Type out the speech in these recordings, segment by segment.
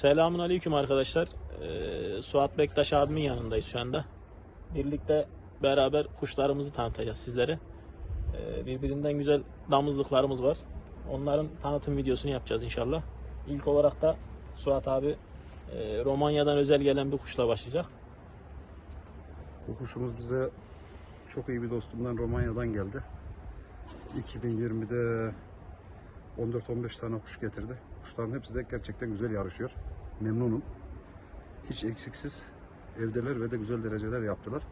Selamun Aleyküm arkadaşlar. Ee, Suat Bektaş abimin yanındayız şu anda. Birlikte beraber kuşlarımızı tanıtacağız sizlere. Ee, birbirinden güzel damızlıklarımız var. Onların tanıtım videosunu yapacağız inşallah. İlk olarak da Suat abi e, Romanya'dan özel gelen bir kuşla başlayacak. Bu kuşumuz bize çok iyi bir dostumdan Romanya'dan geldi. 2020'de 14-15 tane kuş getirdi. Kuşların hepsi de gerçekten güzel yarışıyor. Memnunum. Hiç eksiksiz evdeler ve de güzel dereceler yaptılar.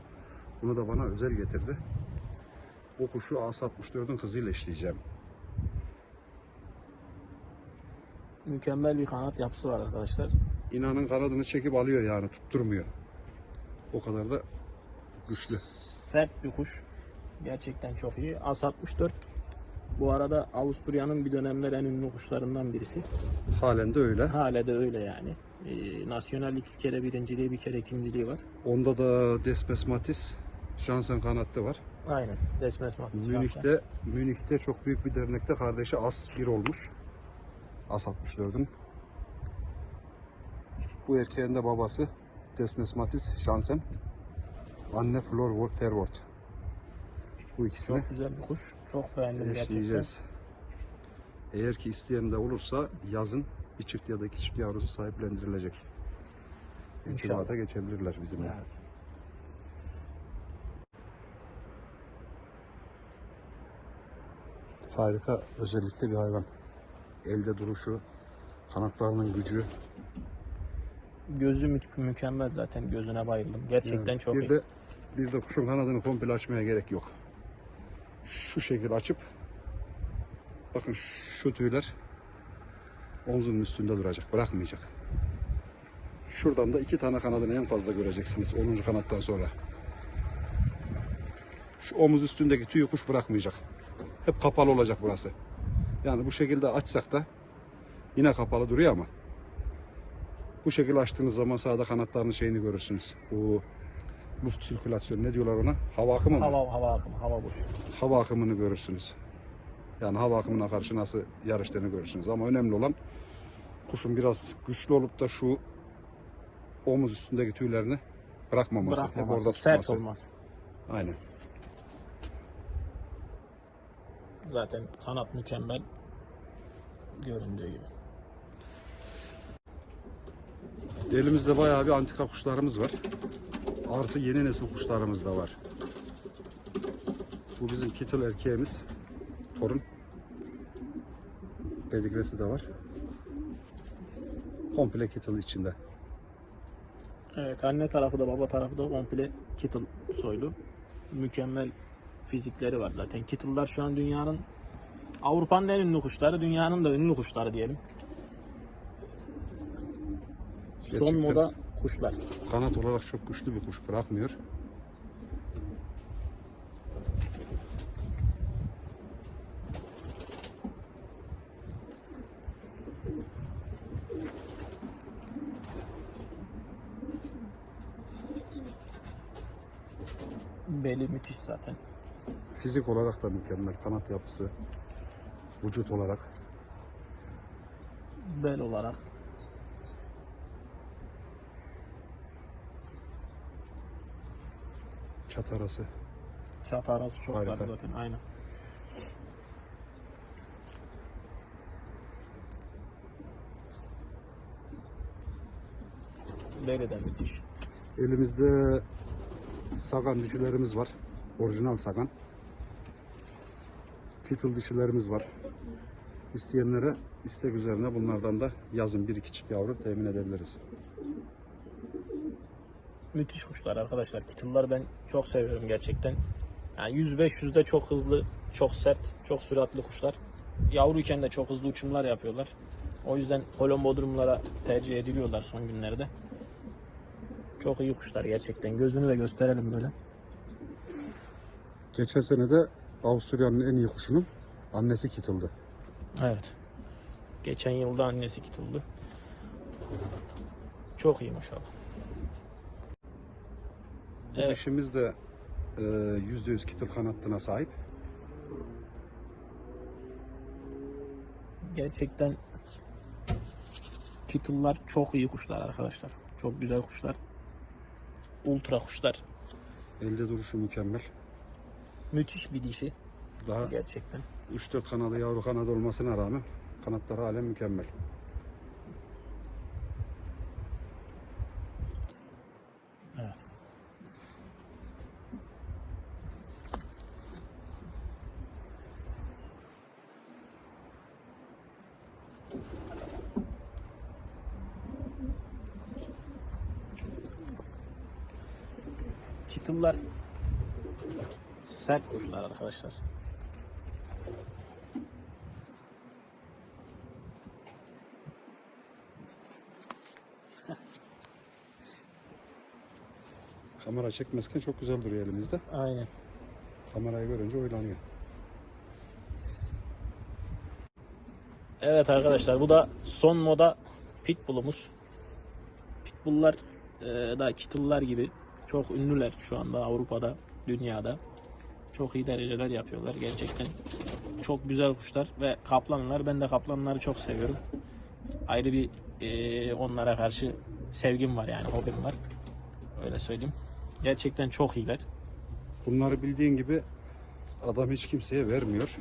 Bunu da bana özel getirdi. O kuşu AS-64'ün hızıyla işleyeceğim. Mükemmel bir kanat yapısı var arkadaşlar. İnanın kanadını çekip alıyor yani tutturmuyor. O kadar da güçlü. Sert bir kuş. Gerçekten çok iyi. As-64 bu arada Avusturya'nın bir dönemler en ünlü kuşlarından birisi. Halen de öyle. Hala da öyle yani. Ee, nasyonel iki kere birinciliği, bir kere ikinciliği var. Onda da Despes Matis, Jansen kanatta var. Aynen. Desmes Matis. Münih'te Münih'te çok büyük bir dernekte kardeşi As 1 olmuş. As 64'ün. Bu erkeğin de babası Desmes Matis Jansen. Anne Flor Fervort. Bu ikisini Çok güzel bir kuş. Çok beğendim gerçekten. Eğer ki isteyen de olursa yazın bir çift ya da iki çift yavrusu sahiplendirilecek. İnşallah. İrtibata geçebilirler bizimle. Evet. Harika özellikle bir hayvan. Elde duruşu, kanatlarının gücü. Gözü mü- mükemmel zaten. Gözüne bayıldım. Gerçekten Evet. çok bir iyi. de bir de kuşun kanadını komple açmaya gerek yok. Şu şekil açıp bakın şu tüyler omzunun üstünde duracak, bırakmayacak. Şuradan da iki tane kanadını en fazla göreceksiniz 10. kanattan sonra. Şu omuz üstündeki tüyü kuş bırakmayacak. Hep kapalı olacak burası. Yani bu şekilde açsak da yine kapalı duruyor ama bu şekilde açtığınız zaman sağda kanatlarının şeyini görürsünüz. Bu luft sirkülasyonu ne diyorlar ona? Hava akımı mı? Hava, hava akımı, hava boşu. Hava akımını görürsünüz. Yani hava akımına karşı nasıl yarıştığını görürsünüz. Ama önemli olan kuşun biraz güçlü olup da şu omuz üstündeki tüylerini bırakmaması. Bırakmaması, orada sert tutması. olmaz. Aynen. Zaten kanat mükemmel. Göründüğü gibi. Elimizde bayağı bir antika kuşlarımız var. Artı yeni nesil kuşlarımız da var. Bu bizim kittle erkeğimiz. Torun. Pedigresi de var. Komple kittle içinde. Evet anne tarafı da baba tarafı da komple Kittle soylu. Mükemmel fizikleri var zaten. Kittle'lar şu an dünyanın Avrupa'nın en ünlü kuşları, dünyanın da ünlü kuşları diyelim. Son Gerçekten. moda kuşlar. Kanat olarak çok güçlü bir kuş bırakmıyor. Beli müthiş zaten. Fizik olarak da mükemmel. Kanat yapısı, vücut olarak. Bel olarak. Çat arası. Çat arası çok Harika. var zaten aynen. Beli de müthiş. Elimizde sagan dişilerimiz var. Orijinal sagan. Kittle dişilerimiz var. İsteyenlere istek üzerine bunlardan da yazın bir iki çift yavru temin edebiliriz. Müthiş kuşlar arkadaşlar. Kittle'lar ben çok seviyorum gerçekten. Yani 100-500'de çok hızlı, çok sert, çok süratli kuşlar. Yavruyken de çok hızlı uçumlar yapıyorlar. O yüzden kolon bodrumlara tercih ediliyorlar son günlerde. Çok iyi kuşlar gerçekten. Gözünü de gösterelim böyle. Geçen sene de Avusturya'nın en iyi kuşunun annesi Kittle'dı. Evet. Geçen yılda annesi Kittle'dı. Çok iyi maşallah. Bu Evet. dişimiz de e, %100 Kittle kanatlığına sahip. Gerçekten Kittle'lar çok iyi kuşlar arkadaşlar. Çok güzel kuşlar. Ultra kuşlar. Elde duruşu mükemmel. Müthiş bir dişi Daha gerçekten. 3-4 kanadı yavru kanadı olmasına rağmen kanatları halen mükemmel. Kittle'lar sert kuşlar arkadaşlar. Kamera çekmezken çok güzel duruyor elimizde. Aynen. Kamerayı görünce oylanıyor. Evet arkadaşlar bu da son moda Pitbull'umuz. Pitbull'lar e, da Kittle'lar gibi çok ünlüler şu anda Avrupa'da, dünyada. Çok iyi dereceler yapıyorlar gerçekten. Çok güzel kuşlar ve kaplanlar. Ben de kaplanları çok seviyorum. Ayrı bir e, onlara karşı sevgim var yani hobim var. Öyle söyleyeyim. Gerçekten çok iyiler. Bunları bildiğin gibi adam hiç kimseye vermiyor.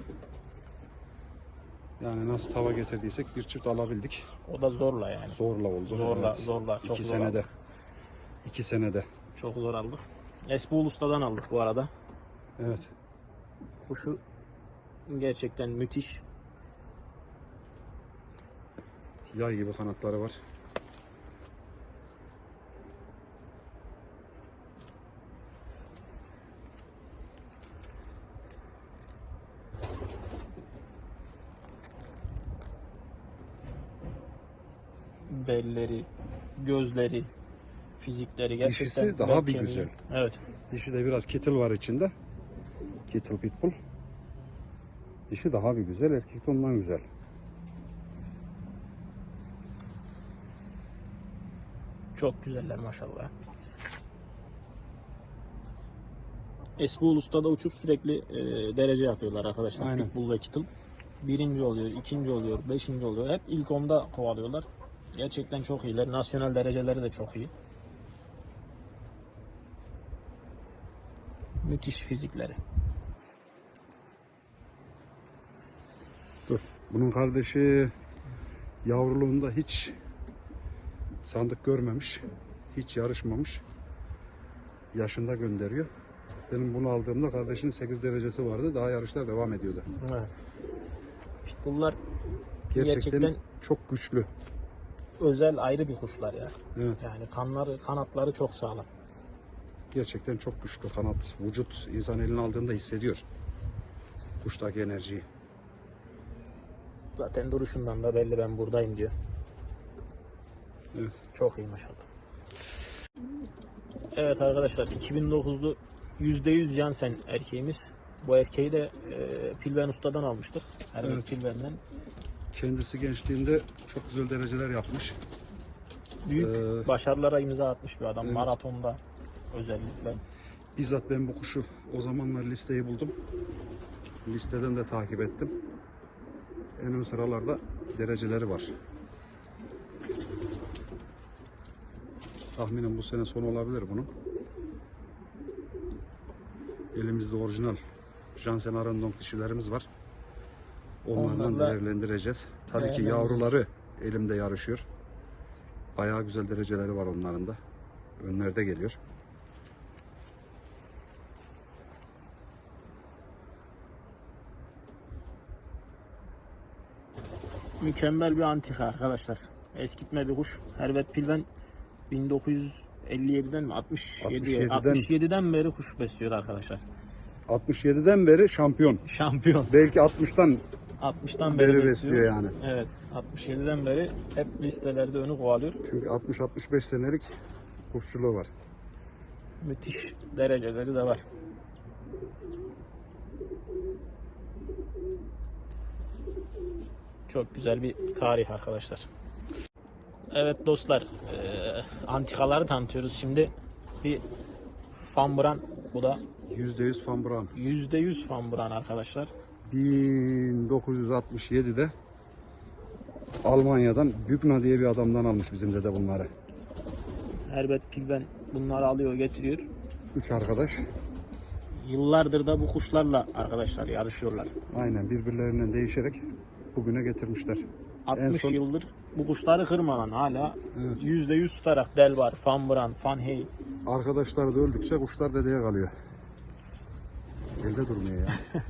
Yani nasıl tava getirdiysek bir çift alabildik. O da zorla yani. Zorla oldu. Zorla, zorla, çok İki zor senede. İki senede. Çok zor aldık. Esbul Usta'dan aldık bu arada. Evet. Kuşu gerçekten müthiş. Yay gibi kanatları var. Belleri, gözleri, fizikleri gerçekten Dişisi daha bir güzel. Evet. Dişi de biraz kettle var içinde. Kettle pitbull. Dişi daha bir güzel, erkek de ondan güzel. Çok güzeller maşallah. Esbul Usta'da uçup sürekli e, derece yapıyorlar arkadaşlar. Aynen. Pitbull ve Kittle. Birinci oluyor, ikinci oluyor, beşinci oluyor. Hep ilk onda kovalıyorlar. Gerçekten çok iyiler. Nasyonel dereceleri de çok iyi. Müthiş fizikleri. Dur. Bunun kardeşi yavruluğunda hiç sandık görmemiş. Hiç yarışmamış. Yaşında gönderiyor. Benim bunu aldığımda kardeşinin 8 derecesi vardı. Daha yarışlar devam ediyordu. Evet. Pitbull'lar Gerçekten, Gerçekten- çok güçlü. özel ayrı bir kuşlar ya. Evet. Yani kanları, kanatları çok sağlam. Gerçekten çok güçlü kanat. Vücut insan eline aldığında hissediyor. Kuştaki enerjiyi. Zaten duruşundan da belli ben buradayım diyor. Evet. Çok iyi maşallah. Evet arkadaşlar 2009'lu %100 Jansen erkeğimiz. Bu erkeği de e, Pilven Usta'dan almıştık. Herbert Evet. Pilven'den. Kendisi gençliğinde çok güzel dereceler yapmış. Büyük Ee, başarılara imza atmış bir adam. evet. Maratonda özellikle. Bizzat ben bu kuşu o zamanlar listeyi buldum. Listeden de takip ettim. En ön sıralarda dereceleri var. Tahminim bu sene son olabilir bunun. Elimizde orijinal Jansen Arendonk dişilerimiz var. Onlardan Onlarla değerlendireceğiz. Tabii ki yavruları elimde yarışıyor. Bayağı güzel dereceleri var onların da. Önlerde geliyor. Mükemmel bir antika arkadaşlar. Eskitme bir kuş. Herbert Pilven 1957'den mi 67 67'den 67'den beri kuş besliyor arkadaşlar. 67'den beri şampiyon. Şampiyon. Belki 60'tan 60'tan beri beri besliyor. besliyor yani. Evet. 67'den beri hep listelerde önü kovalıyor. Çünkü 60-65 senelik kuşçuluğu var. Müthiş dereceleri de var. Çok güzel bir tarih arkadaşlar. Evet dostlar, eee, antikaları tanıtıyoruz şimdi. Bir Fambran, bu da %100 Van Braun. %100 Fambran arkadaşlar. 1967'de Almanya'dan Bükna diye bir adamdan almış bizim dede bunları. Herbert Pilben bunları alıyor getiriyor. Üç arkadaş. Yıllardır da bu kuşlarla arkadaşlar yarışıyorlar. Aynen birbirlerinden değişerek bugüne getirmişler. 60 son- yıldır bu kuşları kırmadan hala Evet. yüzde yüz tutarak Delvar, Fanbran, Fanhey Arkadaşlar da öldükçe kuşlar dedeye kalıyor. Elde durmuyor ya.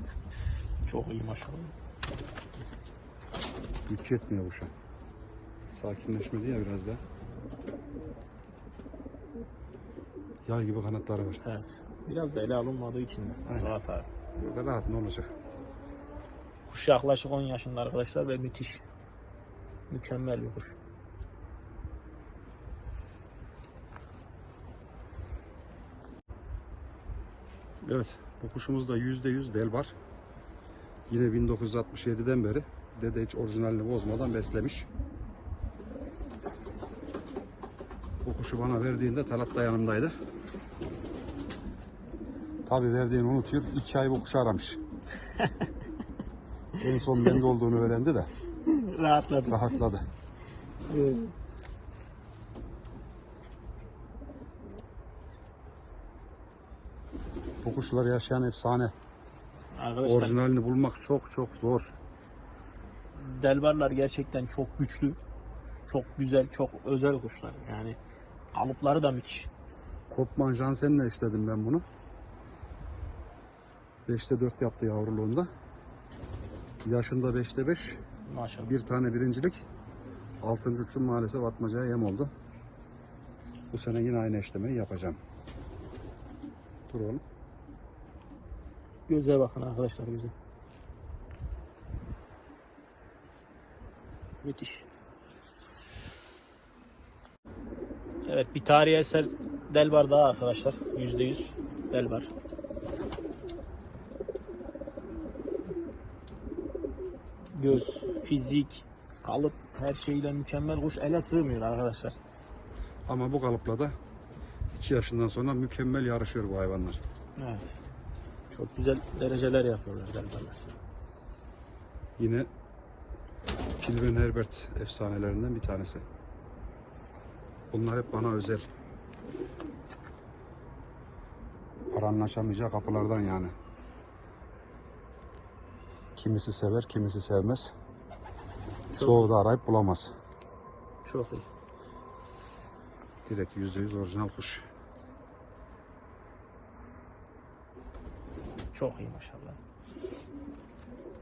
çok iyi maşallah. Güç yetmiyor kuşa. Sakinleşmedi ya biraz da. Yay gibi kanatları var. Evet. Biraz da ele alınmadığı için de. Suat abi. Böyle rahat ne olacak? Kuş yaklaşık 10 yaşında arkadaşlar ve müthiş. Mükemmel bir kuş. Evet, bu kuşumuz da %100 delbar. Yine 1967'den beri dede hiç orijinalini bozmadan beslemiş. Bu kuşu bana verdiğinde Talat da yanımdaydı. Tabi verdiğini unutuyor. İki ay bu kuşu aramış. en son bende olduğunu öğrendi de Rahatladım. rahatladı. Bu kuşlar yaşayan efsane. Arkadaşlar Orijinalini bulmak çok çok zor. Delvarlar gerçekten çok güçlü. Çok güzel, çok özel kuşlar. Yani kalıpları da müthiş. Kopman Jansen'le işledim ben bunu. 5'te 4 yaptı yavruluğunda. Yaşında 5'te 5. Maşallah. Bir tane birincilik. Altıncı uçum maalesef atmacaya yem oldu. Bu sene yine aynı eşlemeyi yapacağım. Dur oğlum. Göze bakın arkadaşlar göze. Müthiş. Evet bir tarihi eser Delbar daha arkadaşlar. %100 Delbar. Göz, fizik, kalıp her şeyle mükemmel kuş ele sığmıyor arkadaşlar. Ama bu kalıpla da 2 yaşından sonra mükemmel yarışıyor bu hayvanlar. Evet. Çok güzel dereceler yapıyorlar Delbarlar. Yine Pilven Herbert efsanelerinden bir tanesi. Bunlar hep bana özel. Paranın açamayacağı kapılardan yani. Kimisi sever, kimisi sevmez. Çoğu da arayıp bulamaz. Çok iyi. Direkt yüzde yüz orijinal kuş. Çok iyi maşallah.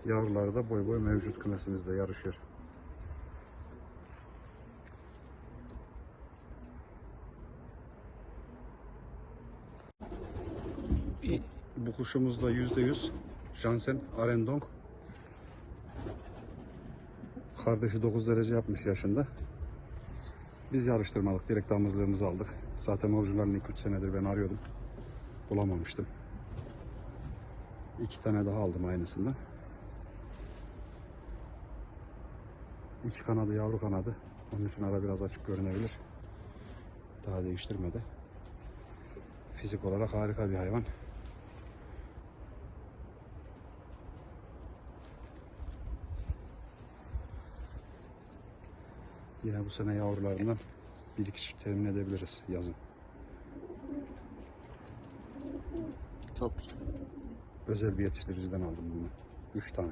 Yavruları da boy boy mevcut kümesimizde yarışıyor. İyi. Bu kuşumuz da yüzde yüz Jansen Arendong. Kardeşi 9 derece yapmış yaşında. Biz yarıştırmadık. Direkt damızlığımızı aldık. Zaten orijinalini 2-3 senedir ben arıyordum. Bulamamıştım. İki tane daha aldım aynısından. İki kanadı yavru kanadı. Onun için ara biraz açık görünebilir. Daha değiştirmedi. Fizik olarak harika bir hayvan. Yine bu sene yavrularından bir iki çift temin edebiliriz yazın. Çok güzel. Özel bir yetiştiriciden aldım bunu. Üç tane.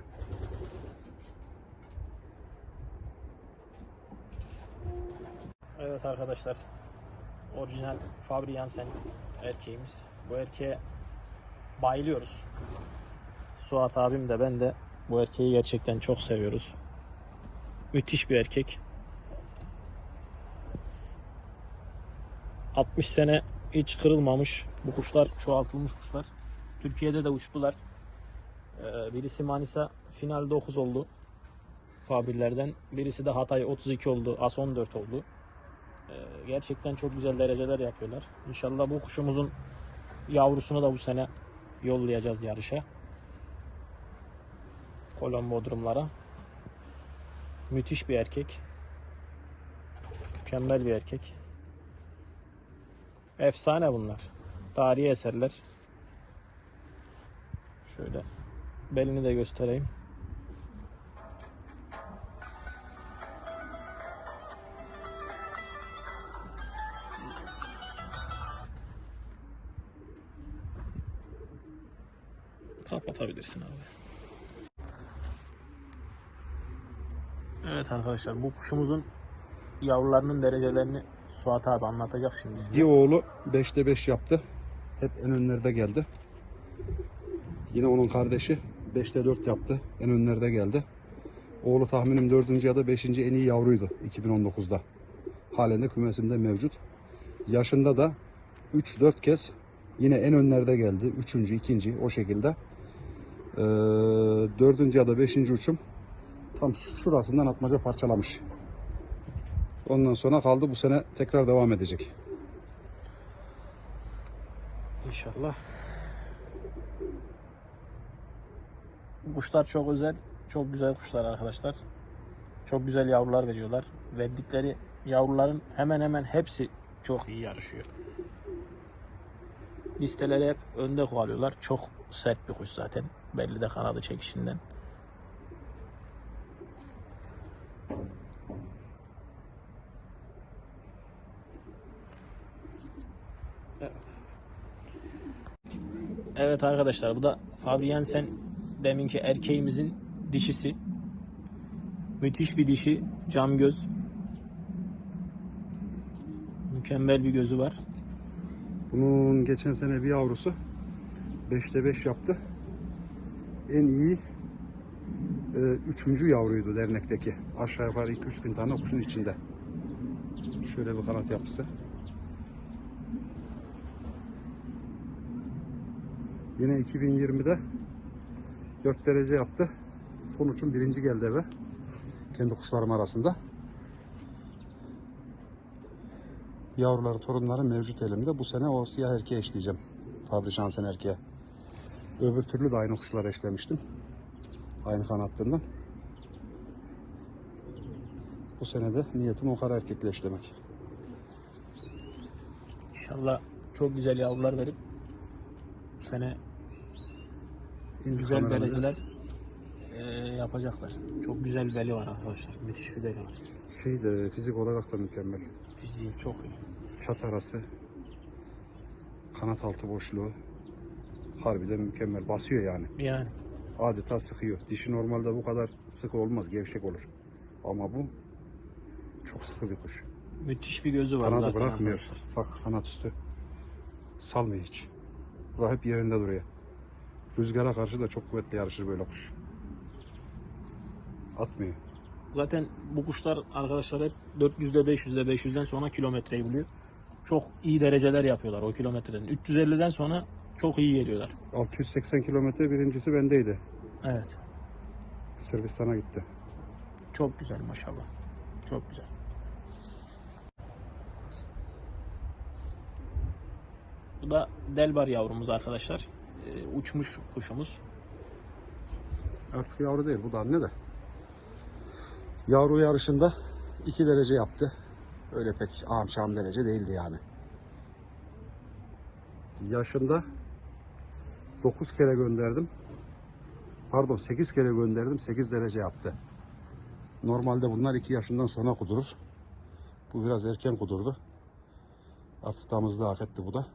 Evet arkadaşlar. Orijinal Fabri Jansen erkeğimiz. Bu erkeğe bayılıyoruz. Suat abim de ben de bu erkeği gerçekten çok seviyoruz. Müthiş bir erkek. 60 sene hiç kırılmamış. Bu kuşlar çoğaltılmış kuşlar. Türkiye'de de uçtular. Ee, birisi Manisa final 9 oldu. Fabrilerden. Birisi de Hatay 32 oldu. As 14 oldu. Ee, gerçekten çok güzel dereceler yapıyorlar. İnşallah bu kuşumuzun yavrusunu da bu sene yollayacağız yarışa. Kolon Bodrumlara. Müthiş bir erkek. Mükemmel bir erkek. Efsane bunlar. Tarihi eserler. Şöyle belini de göstereyim. Kapatabilirsin abi. Evet arkadaşlar bu kuşumuzun yavrularının derecelerini Suat abi anlatacak şimdi size. Dioğlu 5'te 5 yaptı. Hep en önlerde geldi. Yine onun kardeşi 5'te 4 yaptı. En önlerde geldi. Oğlu tahminim 4. ya da 5. en iyi yavruydu 2019'da. Halen de kümesimde mevcut. Yaşında da 3-4 kez yine en önlerde geldi. 3. 2. o şekilde. Ee, 4. ya da 5. uçum tam şurasından atmaca parçalamış. Ondan sonra kaldı bu sene tekrar devam edecek. İnşallah. Kuşlar çok özel, çok güzel kuşlar arkadaşlar. Çok güzel yavrular veriyorlar. Verdikleri yavruların hemen hemen hepsi çok iyi yarışıyor. Listeleri hep önde kovalıyorlar. Çok sert bir kuş zaten. Belli de kanadı çekişinden. Evet arkadaşlar bu da Fabiensen deminki erkeğimizin dişisi. Müthiş bir dişi, cam göz. Mükemmel bir gözü var. Bunun geçen sene bir yavrusu 5'te 5 yaptı. En iyi e, üçüncü yavruydu dernekteki. Aşağı yukarı 2-3 bin tane kuşun içinde. Şöyle bir kanat yapısı. Yine 2020'de 4 derece yaptı. Sonuçun birinci geldi eve. Kendi kuşlarım arasında. Yavruları, torunları mevcut elimde. Bu sene o siyah erkeğe eşleyeceğim. Fabri Şansen erkeğe. Öbür türlü de aynı kuşlara eşlemiştim. Aynı kanatlığından. Bu sene de niyetim o kara erkekle eşlemek. İnşallah çok güzel yavrular verip bu sene İndi güzel dereceler eee, yapacaklar. Çok güzel bir beli var arkadaşlar. Müthiş bir beli var. Şey de fizik olarak da mükemmel. Fiziği çok iyi. Çat arası. Kanat altı boşluğu. Harbiden mükemmel. Basıyor yani. Yani Adeta sıkıyor. Dişi normalde bu kadar sıkı olmaz. Gevşek olur. Ama bu çok sıkı bir kuş. müthiş bir gözü var Kanadı bırakmıyor. arkadaşlar. Bak kanat üstü. Salmıyor hiç. Bu hep yerinde duruyor. Rüzgara karşı da çok kuvvetli yarışır böyle kuş. Atmıyor. Zaten bu kuşlar arkadaşlar hep 400'de 500'de 500'den sonra kilometreyi buluyor. Çok iyi dereceler yapıyorlar o kilometreden. 350'den sonra çok iyi geliyorlar. 680 kilometre birincisi bendeydi. Evet. Sırbistan'a gitti. Çok güzel maşallah. Çok güzel. Bu da Delbar yavrumuz arkadaşlar. Ee, uçmuş kuşumuz. Artık yavru değil bu da anne de. Yavru yarışında 2 derece yaptı. Öyle pek ağam derece değildi yani. Yaşında 9 kere gönderdim. Pardon 8 kere gönderdim 8 derece yaptı. Normalde bunlar 2 yaşından sonra kudurur. Bu biraz erken kudurdu. Artık damızda hak etti bu da.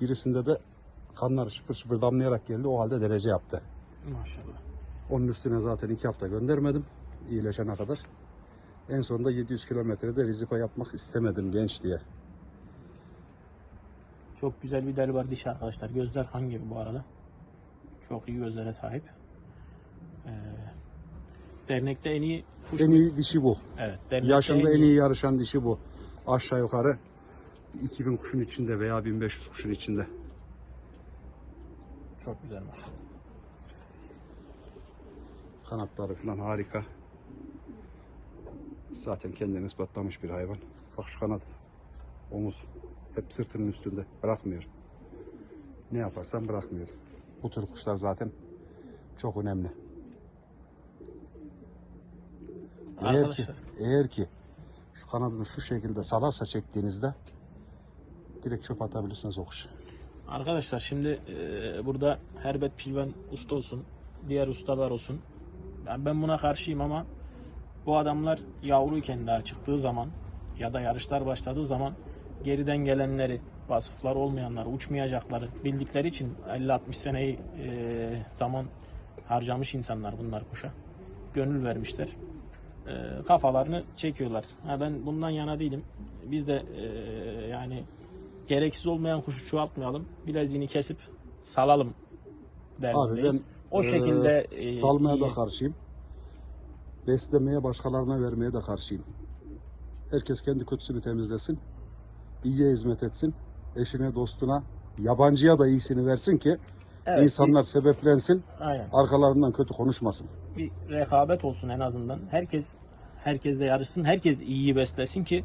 Birisinde de kanlar şıpır şıpır damlayarak geldi. O halde derece yaptı. Maşallah. Onun üstüne zaten iki hafta göndermedim iyileşene kadar. En sonunda 700 kilometrede riziko yapmak istemedim genç diye. Çok güzel bir Delbar dişi arkadaşlar. Gözler kan gibi bu arada. Çok iyi gözlere sahip. Ee, dernekte en iyi kuş. En iyi dişi bu. Evet. Yaşında en iyi yarışan dişi bu. Aşağı yukarı 2000 kuşun içinde veya 1500 kuşun içinde. Çok güzel maşallah. Kanatları falan harika. Zaten kendini ispatlamış bir hayvan. Bak şu kanat, omuz hep sırtının üstünde. Bırakmıyor. Ne yaparsan bırakmıyor. Bu tür kuşlar zaten çok önemli. Eğer ki, eğer ki şu kanadını şu şekilde salarsa çektiğinizde direkt çöp atabilirsiniz o kuşu. Arkadaşlar şimdi e, burada Herbet Pilven usta olsun, diğer ustalar olsun. Ben, ben buna karşıyım ama bu adamlar yavruyken daha çıktığı zaman ya da yarışlar başladığı zaman geriden gelenleri, vasıflar olmayanları, uçmayacakları bildikleri için 50-60 seneyi e, zaman harcamış insanlar bunlar kuşa. Gönül vermişler. E, kafalarını çekiyorlar. Ha, ben bundan yana değilim. Biz de e, yani gereksiz olmayan kuşu çoğaltmayalım. Bileziğini kesip salalım derdindeyiz. o e, şekilde e, salmaya da iyi. karşıyım. Beslemeye başkalarına vermeye de karşıyım. Herkes kendi kötüsünü temizlesin. İyiye hizmet etsin. Eşine, dostuna, yabancıya da iyisini versin ki Evet, insanlar sebeplensin. Aynen. Arkalarından kötü konuşmasın. bir rekabet olsun en azından. Herkes herkesle yarışsın. Herkes iyiyi beslesin ki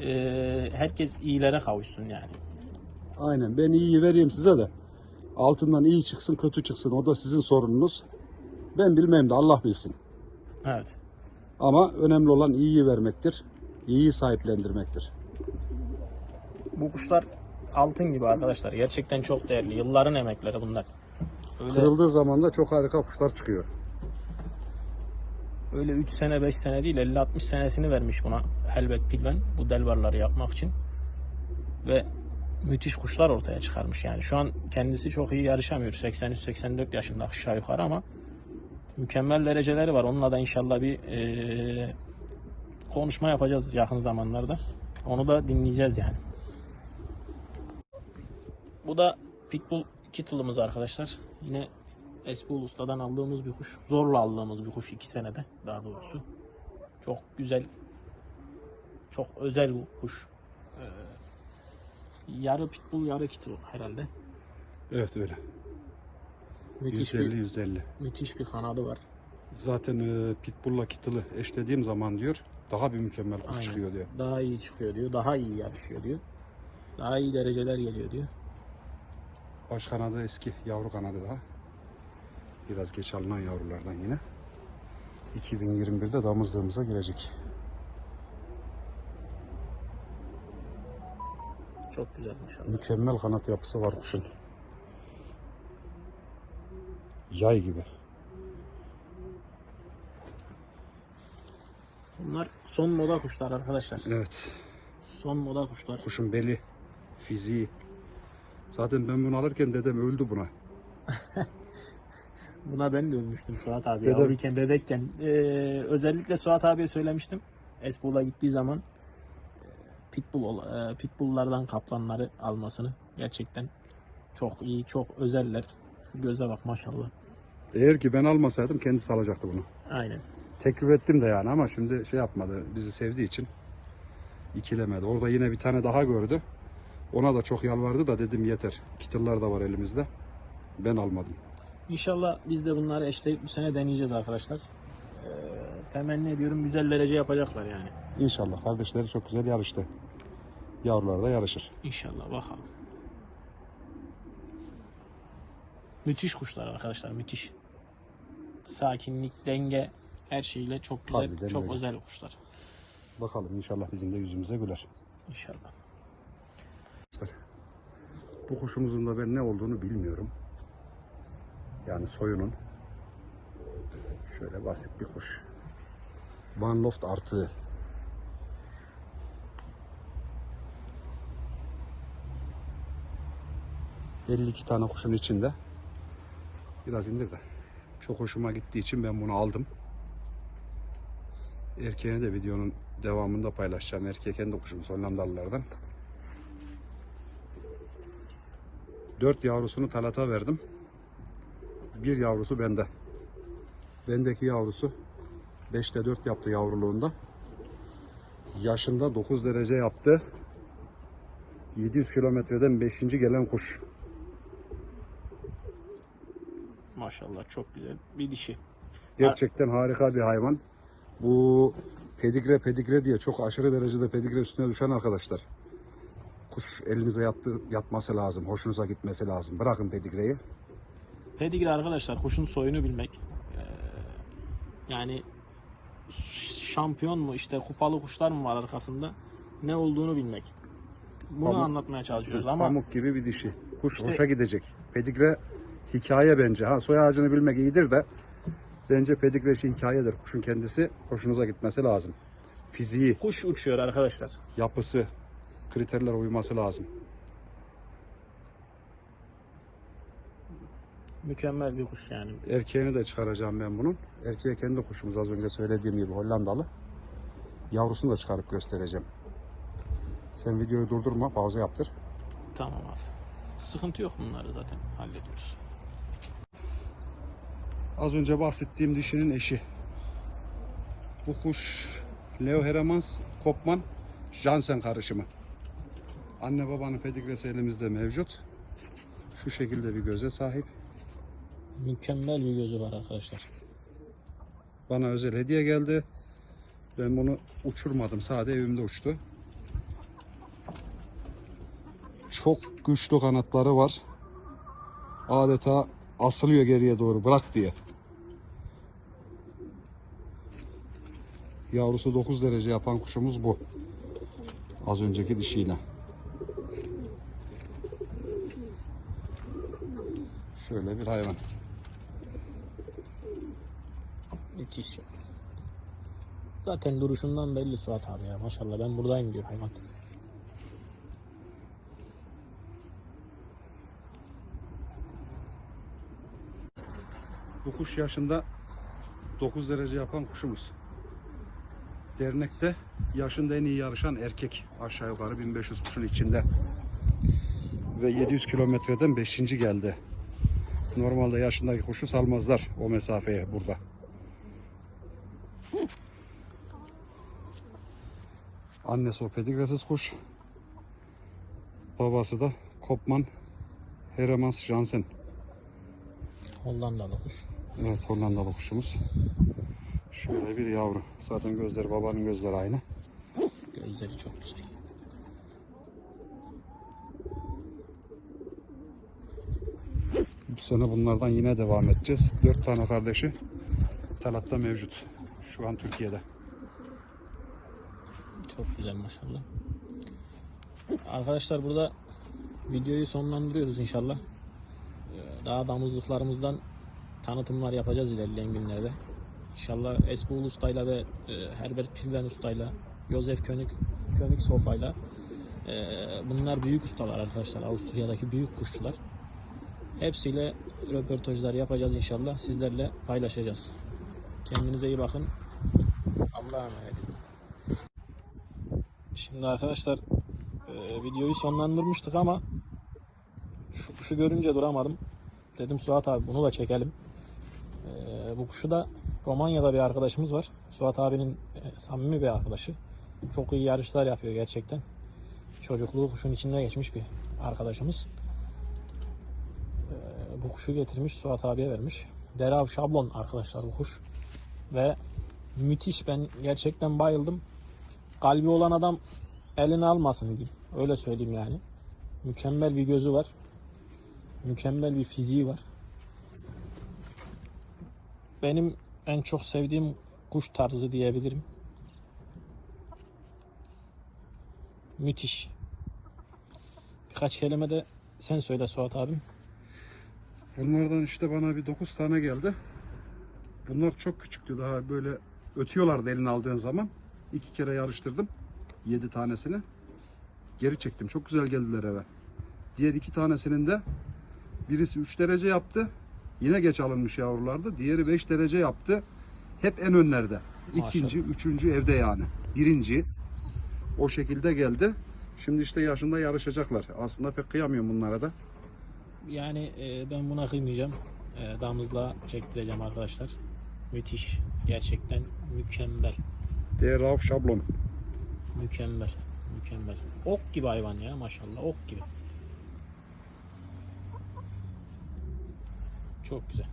e, herkes iyilere kavuşsun yani. Aynen ben iyiyi vereyim size de. Altından iyi çıksın kötü çıksın o da sizin sorununuz. Ben bilmem de Allah bilsin. Evet. Ama önemli olan iyiyi vermektir. İyiyi sahiplendirmektir. Bu kuşlar altın gibi arkadaşlar. Gerçekten çok değerli. Yılların emekleri bunlar. Öyle, Kırıldığı zaman da çok harika kuşlar çıkıyor. Öyle 3 sene 5 sene değil 50-60 senesini vermiş buna Helbet Pilven bu delvarları yapmak için. Ve müthiş kuşlar ortaya çıkarmış yani. Şu an kendisi çok iyi yarışamıyor. 83-84 yaşında aşağı yukarı ama mükemmel dereceleri var. Onunla da inşallah bir eee, konuşma yapacağız yakın zamanlarda. Onu da dinleyeceğiz yani. Bu da Pitbull Kittle'ımız arkadaşlar. Yine Espul Usta'dan aldığımız bir kuş. Zorla aldığımız bir kuş iki senede daha doğrusu. Çok güzel, çok özel bu kuş. Ee, yarı Pitbull yarı Kittle herhalde. Evet öyle. Müthiş %50 bir, %50. müthiş bir kanadı var. Zaten e, Pitbull'la Kittle'ı eşlediğim zaman diyor daha bir mükemmel kuş Aynen. çıkıyor diyor. Daha iyi çıkıyor diyor. Daha iyi yarışıyor diyor. Daha iyi dereceler geliyor diyor. Baş kanadı eski yavru kanadı daha. Biraz geç alınan yavrulardan yine. 2021'de damızlığımıza girecek. Çok güzel maşallah. Mükemmel kanat yapısı var kuşun. Yay gibi. Bunlar son moda kuşlar arkadaşlar. Evet. Son moda kuşlar. Kuşun beli, fiziği. Zaten ben bunu alırken dedem öldü buna. Buna ben de ölmüştüm Suat abi. Dedem- Yavruyken, bebekken. Ee, özellikle Suat abiye söylemiştim. Espol'a gittiği zaman e, pitbull e, pitbulllardan kaplanları almasını. Gerçekten çok iyi, çok özeller. Şu göze bak maşallah. Eğer ki ben almasaydım kendisi alacaktı bunu. Aynen. Teklif ettim de yani ama şimdi şey yapmadı. Bizi sevdiği için ikilemedi. Orada yine bir tane daha gördü. Ona da çok yalvardı da dedim yeter. Kittle'lar da var elimizde. Ben almadım. İnşallah biz de bunları eşleyip bu sene deneyeceğiz arkadaşlar. Ee, temenni ediyorum güzel derece yapacaklar yani. İnşallah. Kardeşleri çok güzel yarıştı. Yavrular da yarışır. İnşallah bakalım. Müthiş kuşlar arkadaşlar müthiş. Sakinlik, denge her şeyle çok güzel, Harbiden çok öyle. özel kuşlar. Bakalım inşallah bizim de yüzümüze güler. İnşallah. Bu kuşumuzun da ben ne olduğunu bilmiyorum. Yani soyunun. Şöyle basit bir kuş. Van Loft artığı. ...52 tane kuşun içinde... ...biraz indir de... ...çok hoşuma gittiği için ben bunu aldım. Erkeğini de videonun devamında paylaşacağım. Erkeğe kendi kuşumuz Hollandalılardan. Dört yavrusunu Talat'a verdim. Bir yavrusu bende. Bendeki yavrusu 5'te 4 yaptı yavruluğunda. Yaşında 9 derece yaptı. 700 kilometreden 5. gelen kuş. Maşallah çok güzel bir dişi. Gerçekten harika bir hayvan. Bu pedigre pedigre diye çok aşırı derecede pedigre üstüne düşen arkadaşlar. Kuş elinize yattı, yatması lazım. Hoşunuza gitmesi lazım. Bırakın pedigreyi. Pedigre arkadaşlar kuşun soyunu bilmek. Ee, yani şampiyon mu işte kupalı kuşlar mı var arkasında ne olduğunu bilmek. Bunu Pamuk- anlatmaya çalışıyoruz ama Pamuk gibi bir dişi. Kuş İşte- hoşa gidecek. Pedigre hikaye bence. Ha soy ağacını bilmek iyidir de bence pedigre işi hikayedir. Kuşun kendisi hoşunuza gitmesi lazım. Fiziği, kuş uçuyor arkadaşlar. yapısı, kriterlere uyması lazım. Mükemmel bir kuş yani. Erkeğini de çıkaracağım ben bunun. Erkeğe kendi kuşumuz az önce söylediğim gibi Hollandalı. Yavrusunu da çıkarıp göstereceğim. Sen videoyu durdurma, pauza yaptır. Tamam abi. Sıkıntı yok bunları zaten hallediyoruz. Az önce bahsettiğim dişinin eşi. Bu kuş Leo Heremans, Kopman, Jansen karışımı. Anne babanın pedigresi elimizde mevcut. Şu şekilde bir göze sahip. Mükemmel bir gözü var arkadaşlar. Bana özel hediye geldi. Ben bunu uçurmadım. Sadece evimde uçtu. Çok güçlü kanatları var. Adeta asılıyor geriye doğru bırak diye. Yavrusu 9 derece yapan kuşumuz bu. Az önceki dişiyle. Şöyle bir hayvan. Müthiş. Zaten duruşundan belli Suat abi ya. Maşallah ben buradayım diyor hayvan. Bu kuş yaşında 9 derece yapan kuşumuz. Dernekte yaşında en iyi yarışan erkek. Aşağı yukarı 1500 kuşun içinde. Ve 700 kilometreden 5. geldi. Normalde yaşındaki kuşu salmazlar o mesafeye burada. Annesi o pedigresiz kuş. Babası da Kopman Heremans Jansen. Hollandalı kuş. Evet Hollandalı kuşumuz. Şöyle bir yavru. Zaten gözleri babanın gözleri aynı. Gözleri çok güzel. Bu sene bunlardan yine devam edeceğiz. Dört tane kardeşi Talat'ta mevcut. Şu an Türkiye'de. Çok güzel maşallah. Arkadaşlar burada videoyu sonlandırıyoruz inşallah. Ee, Daha damızlıklarımızdan tanıtımlar yapacağız ilerleyen günlerde. İnşallah Esbuğul Usta'yla ve e, Herbert Pilven Usta'yla, Josef König, Königshoff'ayla e, bunlar büyük ustalar arkadaşlar. Avusturya'daki büyük kuşçular. Hepsiyle röportajlar yapacağız inşallah. Sizlerle paylaşacağız. Kendinize iyi bakın. Allah'a emanet. Şimdi arkadaşlar e, videoyu sonlandırmıştık ama şu kuşu görünce duramadım. Dedim Suat abi bunu da çekelim. E, bu kuşu da Romanya'da bir arkadaşımız var. Suat abinin e, samimi bir arkadaşı. Çok iyi yarışlar yapıyor gerçekten. Çocukluğu kuşun içinde geçmiş bir arkadaşımız. Bu kuşu getirmiş Suat abiye vermiş. Derav şablon arkadaşlar bu kuş. Ve müthiş ben gerçekten bayıldım kalbi olan adam elini almasın diyeyim. Öyle söyleyeyim yani. Mükemmel bir gözü var. Mükemmel bir fiziği var. Benim en çok sevdiğim kuş tarzı diyebilirim. Müthiş. Birkaç kelime de sen söyle Suat abim. Bunlardan işte bana bir 9 tane geldi. Bunlar çok küçüktü daha böyle ötüyorlardı elini aldığın zaman. İki kere yarıştırdım. 7 tanesini. Geri çektim. Çok güzel geldiler eve. Diğer iki tanesinin de birisi 3 derece yaptı. Yine geç alınmış yavrulardı. Diğeri 5 derece yaptı. Hep en önlerde. İkinci, üçüncü evde yani. Birinci. O şekilde geldi. Şimdi işte yaşında yarışacaklar. Aslında pek kıyamıyorum bunlara da. Yani e, ben buna kıymayacağım. E, damızla çektireceğim arkadaşlar. Müthiş. Gerçekten mükemmel. Der auf şablon. Mükemmel. Mükemmel. Ok gibi hayvan ya maşallah. Ok gibi. Çok güzel.